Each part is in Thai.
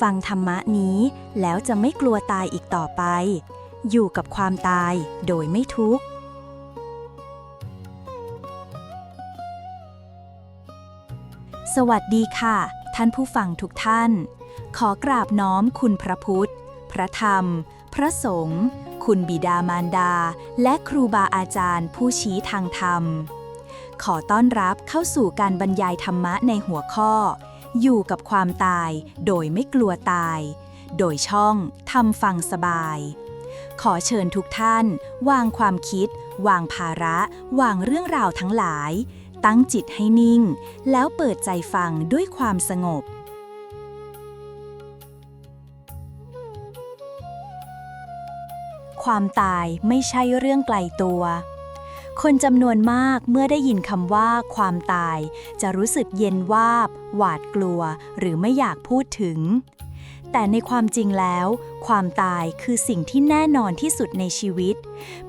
ฟังธรรมะนี้แล้วจะไม่กลัวตายอีกต่อไป อยู่กับความตายโดยไม่ทุกข์สวัสดีค่ะ ท่านผู้ฟังทุกท่าน ขอกราบน้อมคุณพระพุทธ พระธรรม พระสงฆ์คุณบิดามารดา และครูบาอาจารย์ผู้ชี้ทางธรรม ขอต้อนรับเข้าสู่การบรรยายธรรมะในหัวข้อ อยู่กับความตายโดยไม่กลัวตาย โดยช่องทำฟังสบาย ขอเชิญทุกท่าน วางความคิด วางภาระ วางเรื่องราวทั้งหลาย ตั้งจิตให้นิ่ง แล้วเปิดใจฟังด้วยความสงบความตายไม่ใช่เรื่องไกลตัว คนจำนวนมากเมื่อได้ยินคำว่าความตาย จะรู้สึกเย็นวาบ หวาดกลัว หรือไม่อยากพูดถึง แต่ในความจริงแล้ว ความตายคือสิ่งที่แน่นอนที่สุดในชีวิต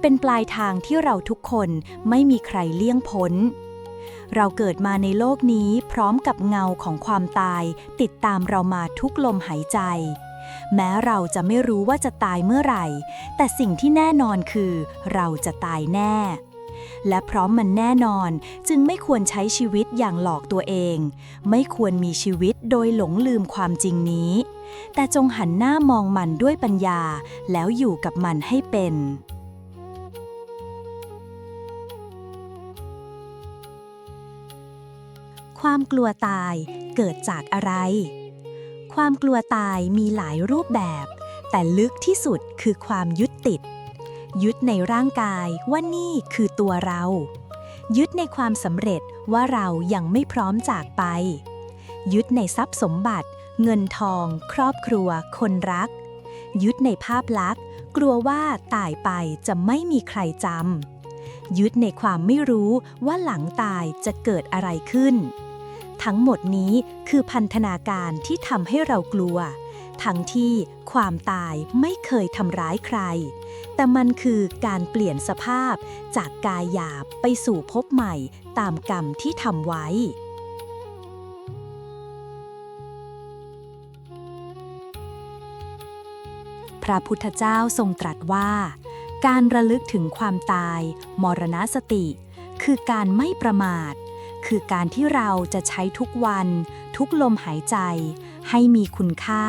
เป็นปลายทางที่เราทุกคนไม่มีใครเลี่ยงพ้น เราเกิดมาในโลกนี้พร้อมกับเงาของความตาย ติดตามเรามาทุกลมหายใจแม้เราจะไม่รู้ว่าจะตายเมื่อไหร่ แต่สิ่งที่แน่นอนคือ เราจะตายแน่ และพราะมันแน่นอน จึงไม่ควรใช้ชีวิตอย่างหลอกตัวเอง ไม่ควรมีชีวิตโดยหลงลืมความจริงนี้ แต่จงหันหน้ามองมันด้วยปัญญา แล้วอยู่กับมันให้เป็นความกลัวตายเกิดจากอะไร ความกลัวตายมีหลายรูปแบบ แต่ลึกที่สุดคือความยึดติด ยึดในร่างกายว่านี่คือตัวเรา ยึดในความสำเร็จว่าเรายังไม่พร้อมจากไป ยึดในทรัพย์สมบัติ เงินทอง ครอบครัว คนรัก ยึดในภาพลักษณ์ กลัวว่าตายไปจะไม่มีใครจำยึดในความไม่รู้ว่าหลังตายจะเกิดอะไรขึ้น ทั้งหมดนี้คือพันธนาการที่ทำให้เรากลัว ทั้งที่ความตายไม่เคยทำร้ายใคร แต่มันคือการเปลี่ยนสภาพจากกายหยาบไปสู่ภพใหม่ตามกรรมที่ทำไว้ พระพุทธเจ้าทรงตรัสว่า การระลึกถึงความตาย มรณสติ คือการไม่ประมาท คือการที่เราจะใช้ทุกวัน ทุกลมหายใจ ให้มีคุณค่า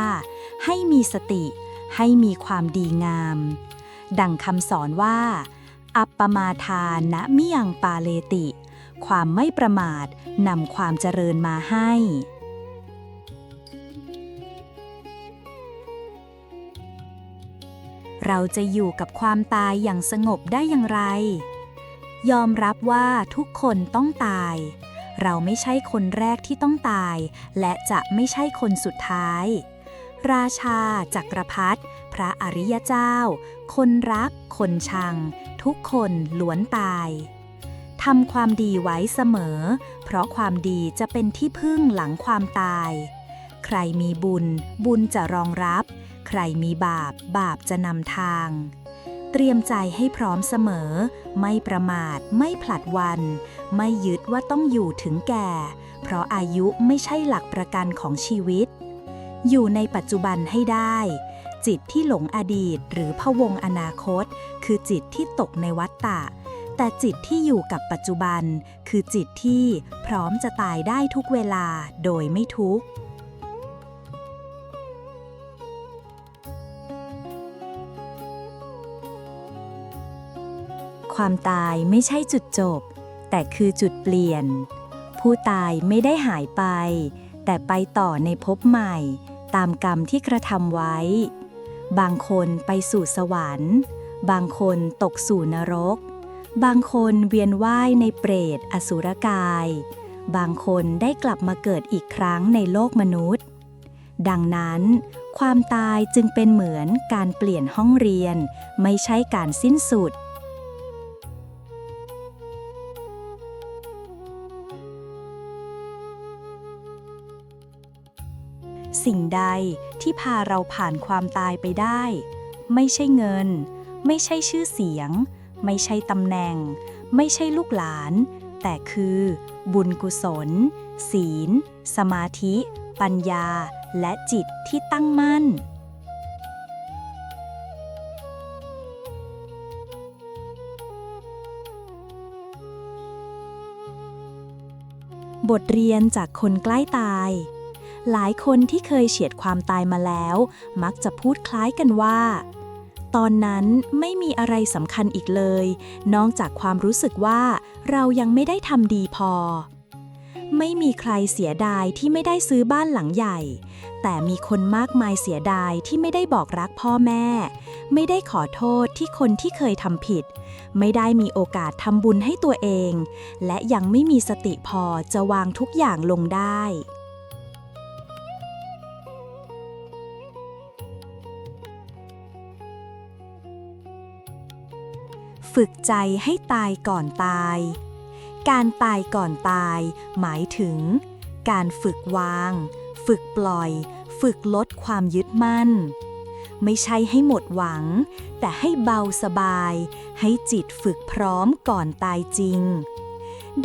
ให้มีสติ ให้มีความดีงาม ดังคำสอนว่า อัปปมาทานะมิยังปาเลติ ความไม่ประมาทนำความเจริญมาให้เราจะอยู่กับความตายอย่างสงบได้อย่างไร ยอมรับว่าทุกคนต้องตาย เราไม่ใช่คนแรกที่ต้องตาย และจะไม่ใช่คนสุดท้าย ราชา จักรพรรดิพระอริยเจ้า คนรัก คนชัง ทุกคนล้วนตายทำความดีไว้เสมอ เพราะความดีจะเป็นที่พึ่งหลังความตาย ใครมีบุญ บุญจะรองรับ ใครมีบาป บาปจะนำทาง เตรียมใจให้พร้อมเสมอ ไม่ประมาท ไม่ผลัดวัน ไม่ยึดว่าต้องอยู่ถึงแก่ เพราะอายุไม่ใช่หลักประกันของชีวิต อยู่ในปัจจุบันให้ได้ จิตที่หลงอดีตหรือพะวงอนาคต คือจิตที่ตกในวัฏฏะแต่จิตที่อยู่กับปัจจุบัน คือจิตที่พร้อมจะตายได้ทุกเวลาโดยไม่ทุกข์ ความตายไม่ใช่จุดจบ แต่คือจุดเปลี่ยน ผู้ตายไม่ได้หายไป แต่ไปต่อในภพใหม่ ตามกรรมที่กระทำไว้ บางคนไปสู่สวรรค์ บางคนตกสู่นรก บางคนเวียนว่ายในเปรตอสุรกาย บางคนได้กลับมาเกิดอีกครั้งในโลกมนุษย์ ดังนั้นความตายจึงเป็นเหมือนการเปลี่ยนห้องเรียน ไม่ใช่การสิ้นสุด สิ่งใดที่พาเราผ่านความตายไปได้ ไม่ใช่เงิน ไม่ใช่ชื่อเสียง ไม่ใช่ตำแหน่ง ไม่ใช่ลูกหลาน แต่คือบุญกุศล ศีล สมาธิ ปัญญา และจิตที่ตั้งมั่นบทเรียนจากคนใกล้ตาย หลายคนที่เคยเฉียดความตายมาแล้ว มักจะพูดคล้ายกันว่า ตอนนั้นไม่มีอะไรสำคัญอีกเลย นอกจากความรู้สึกว่าเรายังไม่ได้ทำดีพอ ไม่มีใครเสียดายที่ไม่ได้ซื้อบ้านหลังใหญ่ แต่มีคนมากมายเสียดายที่ไม่ได้บอกรักพ่อแม่ ไม่ได้ขอโทษที่คนที่เคยทำผิด ไม่ได้มีโอกาสทำบุญให้ตัวเอง และยังไม่มีสติพอจะวางทุกอย่างลงได้ ฝึกใจให้ตายก่อนตาย การตายก่อนตาย หมายถึง การฝึกวาง ฝึกปล่อย ฝึกลดความยึดมั่น ไม่ใช่ให้หมดหวัง แต่ให้เบาสบาย ให้จิตฝึกพร้อมก่อนตายจริง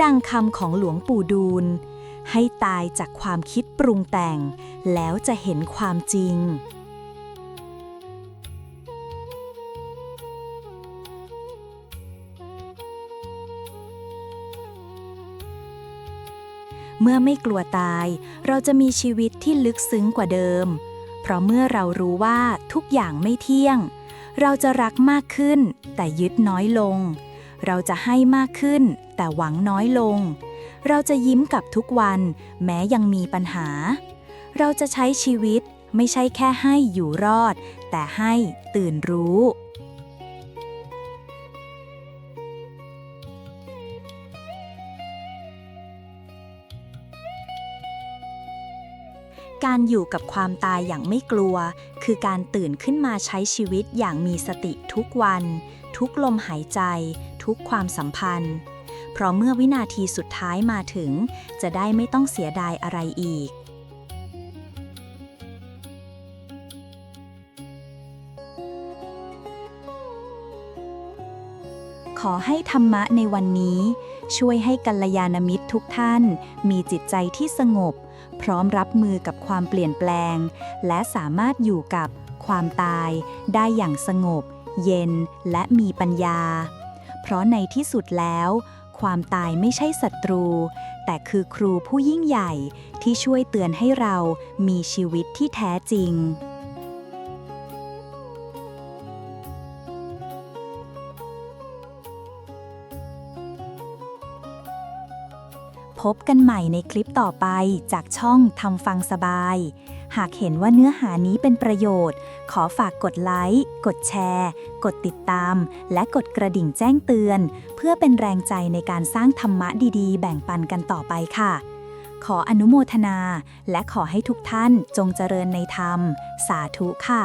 ดังคำของหลวงปู่ดูล ให้ตายจากความคิดปรุงแต่ง แล้วจะเห็นความจริง เมื่อไม่กลัวตาย เราจะมีชีวิตที่ลึกซึ้งกว่าเดิม เพราะเมื่อเรารู้ว่าทุกอย่างไม่เที่ยง เราจะรักมากขึ้น แต่ยึดน้อยลง เราจะให้มากขึ้น แต่หวังน้อยลง เราจะยิ้มกับทุกวัน แม้ยังมีปัญหา เราจะใช้ชีวิตไม่ใช่แค่ให้อยู่รอด แต่ให้ตื่นรู้ การอยู่กับความตายอย่างไม่กลัว คือการตื่นขึ้นมาใช้ชีวิตอย่างมีสติทุกวัน ทุกลมหายใจ ทุกความสัมพันธ์ เพราะเมื่อวินาทีสุดท้ายมาถึง จะได้ไม่ต้องเสียดายอะไรอีก ขอให้ธรรมะในวันนี้ ช่วยให้กัลยาณมิตรทุกท่าน มีจิตใจที่สงบ พร้อมรับมือกับความเปลี่ยนแปลง และสามารถอยู่กับความตายได้อย่างสงบ เย็นและมีปัญญา เพราะในที่สุดแล้ว ความตายไม่ใช่ศัตรู แต่คือครูผู้ยิ่งใหญ่ที่ช่วยเตือนให้เรามีชีวิตที่แท้จริง พบกันใหม่ในคลิปต่อไปจากช่องทำฟังสบาย หากเห็นว่าเนื้อหานี้เป็นประโยชน์ ขอฝากกดไลค์ กดแชร์ กดติดตาม และกดกระดิ่งแจ้งเตือน เพื่อเป็นแรงใจในการสร้างธรรมะดีๆ แบ่งปันกันต่อไปค่ะ ขออนุโมทนา และขอให้ทุกท่านจงเจริญในธรรม สาธุค่ะ